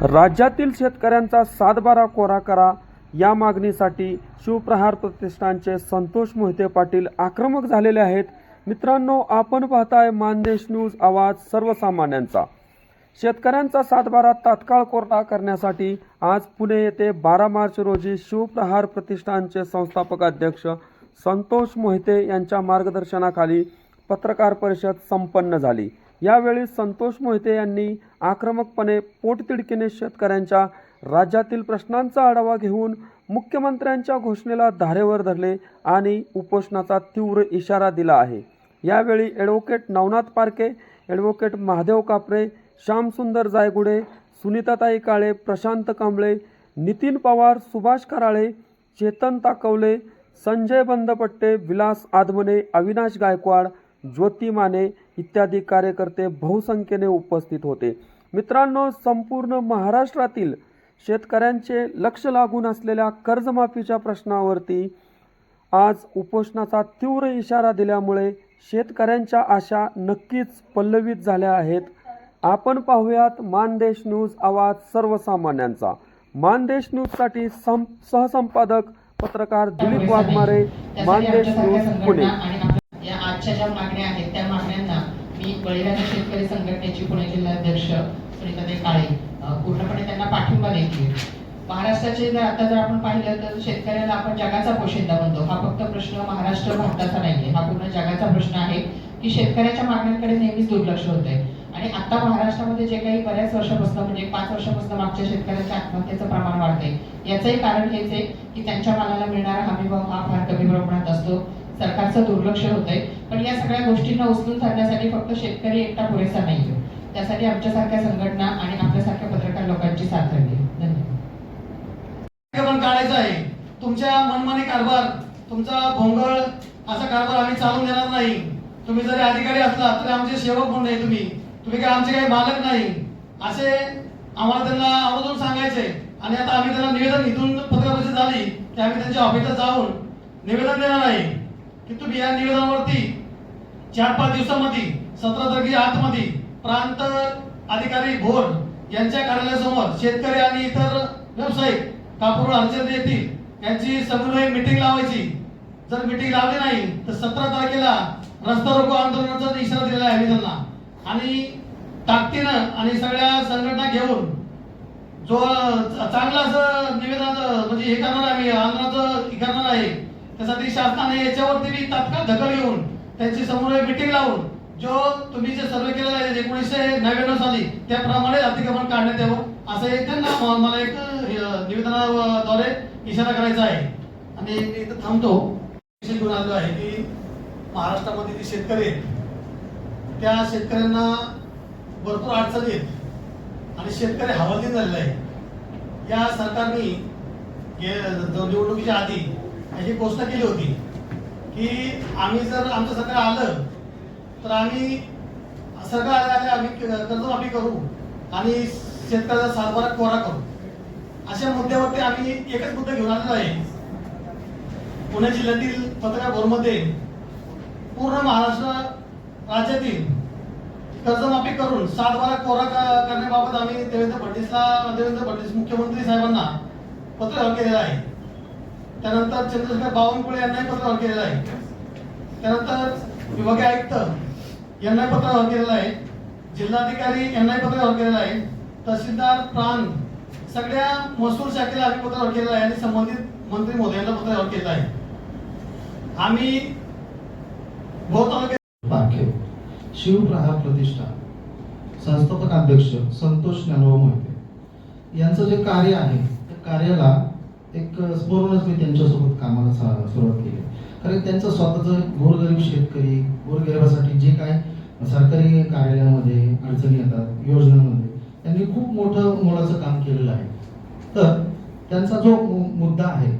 राज्यातील शेतकऱ्यांचा सातबारा कोरा करा. या मागणीसाठी शिवप्रहार प्रतिष्ठानचे संतोष मोहिते पाटील आक्रमक झालेले आहेत. मित्रांनो आपण पाहताय मानदेश न्यूज आवाज सर्वसामान्यांचा. शेतकऱ्यांचा सातबारा तात्काळ कोरडा करण्यासाठी आज पुणे येथे बारा मार्च रोजी शिवप्रहार प्रतिष्ठानचे संस्थापक अध्यक्ष संतोष मोहिते यांच्या मार्गदर्शनाखाली पत्रकार परिषद संपन्न झाली. यावेळी संतोष मोहिते यांनी आक्रमकपणे पोटतिडकीने शेतकऱ्यांच्या राज्यातील प्रश्नांचा आढावा घेऊन मुख्यमंत्र्यांच्या घोषणेला धारेवर धरले आणि उपोषणाचा तीव्र इशारा दिला आहे. यावेळी ॲडव्होकेट नवनाथ पारके ॲडव्होकेट महादेव कापरे श्यामसुंदर जायगुडे सुनीताताई काळे प्रशांत कांबळे नितीन पवार सुभाष कराळे चेतन ताकवले संजय बंदपट्टे विलास आदमने अविनाश गायकवाड ज्योती माने इत्यादी कार्यकर्ते बहुसंख्येने उपस्थित होते. मित्रांनो संपूर्ण महाराष्ट्रातील शेतकऱ्यांचे लक्ष लागून असलेल्या कर्जमाफीच्या प्रश्नावरती आज उपोषणाचा तीव्र इशारा दिल्यामुळे शेतकऱ्यांच्या आशा नक्कीच पल्लवित झाल्या आहेत. आपण पाहूयात मानदेश न्यूज आवाज सर्वसामान्यांचा. मानदेश न्यूजसाठी सं सहसंपादक पत्रकार दिलीप वाघमारे मानदेश न्यूज पुणे. या आजच्या ज्या मागण्या आहेत त्या मागण्यांना मी बळीराजा शेतकरी संघटनेची पुणे जिल्हाध्यक्ष सुनीताताई काळे पूर्णपणे त्यांना पाठिंबा देतील महाराष्ट्राचे जर आता जर आपण पाहिलं तर शेतकऱ्याला आपण जगाचा पोशिंदा म्हणतो. हा फक्त प्रश्न महाराष्ट्र भारताचा नाहीये. हा पूर्ण जगाचा प्रश्न आहे की शेतकऱ्याच्या मागण्यांकडे नेहमीच दुर्लक्ष होतंय. आणि आता महाराष्ट्रामध्ये जे काही बऱ्याच वर्षापासून म्हणजे पाच वर्षापासून मागच्या शेतकऱ्यांच्या आत्महत्येचं प्रमाण वाढते याचंही कारण हेच आहे की त्यांच्या मालाला मिळणारा हमीभाव हा फार कमी प्रमाणात असतो. सरकारचं दुर्लक्ष आहे पण या सगळ्या गोष्टींना उचलून धरण्यासाठी फक्त शेतकरी एकटा पुरेसा नाही त्यासाठी आमच्यासारख्या संघटना आणि आपल्यासारख्या पत्रकार लोकांची साथ हवी धन्यवाद. काढायचं आहे. तुमच्या मनमानी कारभार तुमचा भोंगळ असा कारभार आम्ही चालून देणार नाही. तुम्ही जरी अधिकारी असला तरी आमचे सेवक म्हणून नाही तुम्ही? तुम्ही काय आमचे काही मालक नाही? असे आम्हाला त्यांना आवर्जून सांगायचे. आणि आता आम्ही त्यांना निवेदन इथून पत्रपरिषद झाली की आम्ही त्यांच्या ऑफिसात जाऊन निवेदन देणार नाही की तुम्ही या निवेदनावरती चार पाच दिवसामध्ये सतरा तारखेच्या आतमध्ये प्रांत अधिकारी भोर यांच्या कार्यालयासमोर शेतकरी आणि इतर व्यावसायिक कापूर अडचण येतील यांची समन्वय मिटिंग लावायची. जर मिटिंग लावली नाही तर सतरा तारखेला रस्ता रोको आंदोलनाचा इशारा दिलेला आहे आम्ही त्यांना आणि ताकदीनं आणि सगळ्या संघटना घेऊन जो चांगला असं निवेदन म्हणजे हे करणार आम्ही आंदोलनाचं हे करणार आहे त्यासाठी शासनाने याच्यावरती मी तात्काळ दखल घेऊन त्यांची समन्वय मिटिंग लावून जो तुम्ही जे सर्वे केलेला आहे एकोणीसशे नव्याण्णव साली त्याप्रमाणे अतिक्रमण काढण्यात यावं असं एक त्यांना मला एक निवेदनाद्वारे इशारा करायचा आहे. आणि मी इथं थांबतो. विषय घेऊन आलो आहे की महाराष्ट्रामध्ये जे शेतकरी आहेत त्या शेतकऱ्यांना भरपूर अडचणी आहेत. आणि शेतकरी हवालदिल झालेला आहे. या सरकारने जो निवडणुकीच्या आधी अशी घोषणा केली होती की आम्ही जर आमचं सरकार आलं तर आम्ही सरकार आले आले आम्ही कर्जमाफी करू आणि शेतकऱ्याचा सातबारा कोरा करू. अशा मुद्द्यावरती आम्ही एकच मुद्दा घेऊन आलेलो आहे. पुणे जिल्ह्यातील पत्रकार भोरमध्ये पूर्ण महाराष्ट्र राज्यातील कर्जमाफी करून सातबारा कोरा करण्याबाबत आम्ही देवेंद्र फडणवीसला देवेंद्र फडणवीस मुख्यमंत्री साहेबांना पत्र केलेलं आहे. त्यानंतर चंद्रशेखर बावनकुळे यांनाही पत्र केलेला आहे. त्यानंतर विभागीय आयुक्त यांनाही पत्र केलेलं आहे. जिल्हाधिकारी यांनाही पत्र केलेला आहे. तहसीलदार प्राण सगळ्या महसूल शाखेला आम्ही पत्र केलेला आहे आणि संबंधित मंत्री महोदयांना पत्र केलेला आहे. आम्ही भोर तालुक्यात शिवप्रहार प्रतिष्ठा संस्थापक अध्यक्ष संतोष ज्ञानोबा मोहिते. यांचं जे कार्य आहे त्या कार्याला एक स्मरूनच मी त्यांच्यासोबत कामाला सा- सुरुवात केली. कारण त्यांचं स्वतःचं गोरगरीब शेतकरी गोरगरिबासाठी जे काय सरकारी कार्यालयामध्ये अडचणी येतात योजनांमध्ये त्यांनी खूप मोठं मोलाचं काम केलेलं आहे. तर त्यांचा जो मुद्दा आहे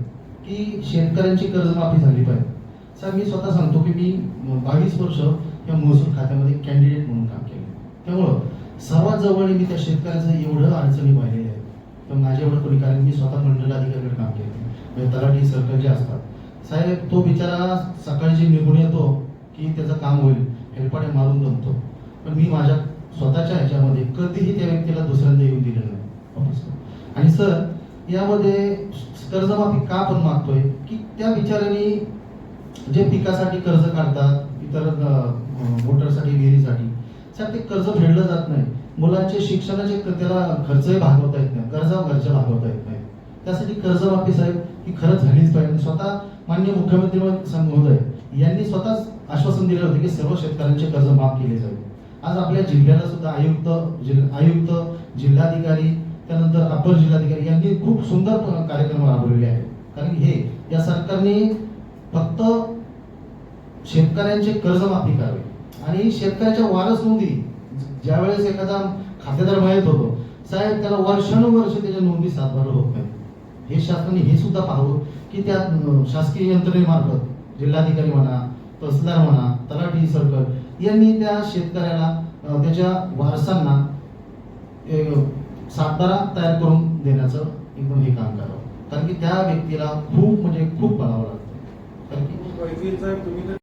की शेतकऱ्यांची कर्जमाफी झाली पाहिजे. सर मी स्वतः सांगतो की मी बावीस वर्ष या महसूल खात्यामध्ये कॅन्डिडेट म्हणून काम केलं. त्यामुळं सर्वात जवळ मी त्या शेतकऱ्याचं एवढं अडचणी पाहिलेल्या आहेत. पण माझ्या एवढं कोणी कारण मी स्वतः मंडळ अधिकाऱ्याकडे काम केलं. म्हणजे तलाठी सर्कल जे असतात. साहेब तो बिचारा सकाळी जे निघून येतो की त्याचं काम होईल हेलपाटे मारून जमतो पण मी माझ्या स्वतःच्या ह्याच्यामध्ये कधीही त्या व्यक्तीला दुसऱ्यांदा येऊन दिलेलं नाही. आणि सर यामध्ये कर्जमाफी का पण मागतोय? की त्या बिचाऱ्यांनी जे पिकासाठी कर्ज काढतात इतर मोटरसाठी विहिरीसाठी सर ते कर्ज फेडलं जात नाही. मुलांचे शिक्षणाचे त्याला खर्चही भागवता येत नाही. कर्जावर खर्च भागवता येत नाही त्यासाठी कर्जमाफी साहेब ही खरंच झालीच पाहिजे. आणि स्वतः मान्य मुख्यमंत्री महोदय यांनी स्वतःच आश्वासन दिलं होतं की सर्व शेतकऱ्यांचे कर्ज माफ केले जाईल. आज आपल्या जिल्ह्याला सुद्धा आयुक्त आयुक्त जिल्हाधिकारी त्यानंतर अपर जिल्हाधिकारी यांनी खूप सुंदर कार्यक्रम राबवलेले आहेत. कारण हे या सरकारने फक्त शेतकऱ्यांचे कर्जमाफी करावे. आणि शेतकऱ्याच्या वारस नोंदी ज्यावेळेस एखादा खातेदार माहीत होतो साहेब त्याला वर्षानुवर्ष त्याच्या नोंदी सातबारा होत नाही हे शासनाने हे सुद्धा पाहावं की त्या शासकीय यंत्रणेमार्फत जिल्हाधिकारी म्हणा तहसीलदार म्हणा तलाठी सर्कल यांनी त्या शेतकऱ्याला त्याच्या वारसांना सातबारा तयार करून देण्याचं एकदम हे काम करावं. कारण की त्या व्यक्तीला खूप म्हणजे खूप बनावं लागतं. कारण की